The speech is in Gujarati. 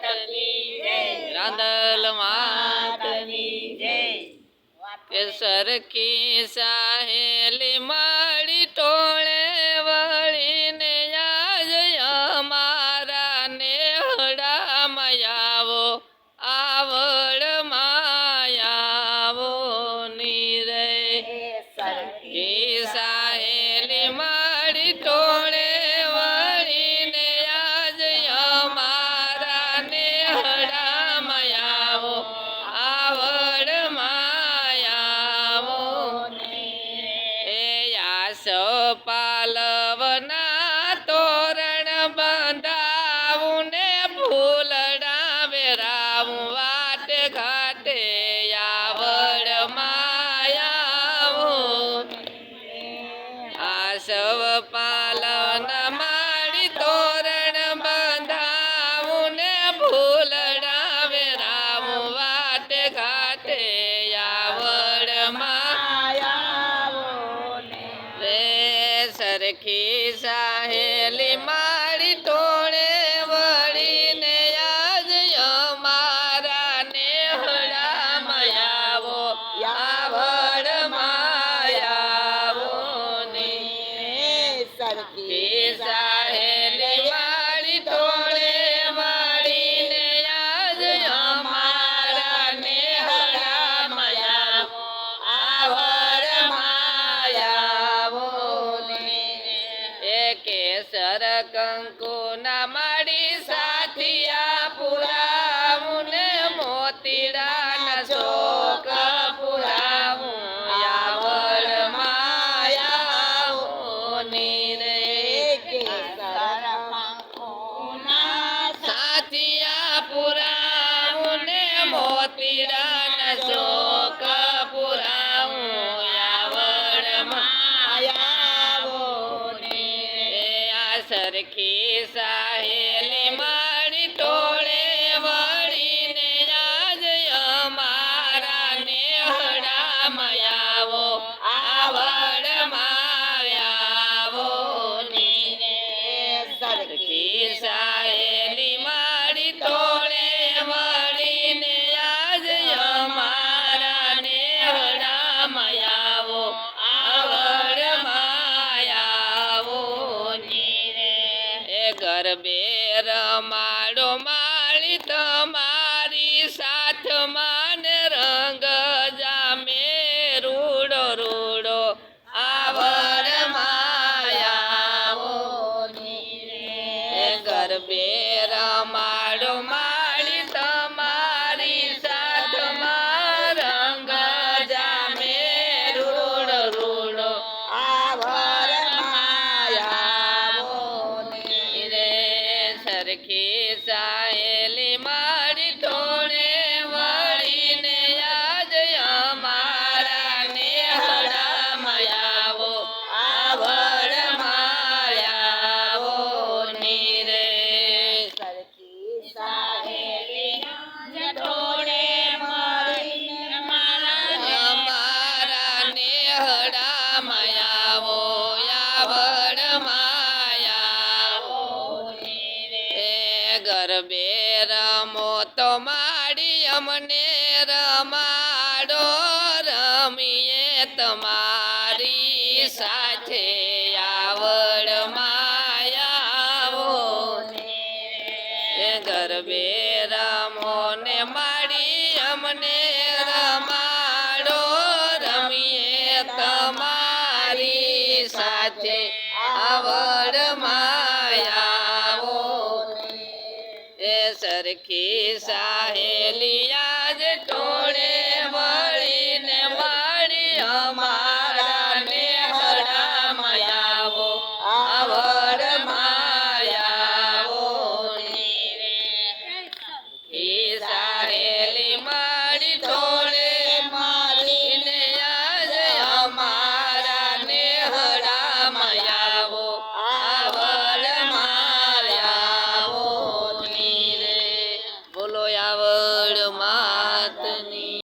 માતની રાંદલ માતની કે સરખી સાહેલી માળી સવ પાલન સર કંકુ ના માડી સાથિયા પુરા મુને મોતીડા ના ચોક પુરા આવર માયા નીરે સાથિયા પુરા મુને મોતીડા ના સરખી સા ગરબે રમાડો માળી તમા તો માડી અમને રમાડો, રમીએ તમારી સાથે આવડ માયાવો ગરબે રમો ને માડી અમને રમાડો, રમીએ તમારી સાથે આવડ મા સરખી સાહેલિયા જ ટોળે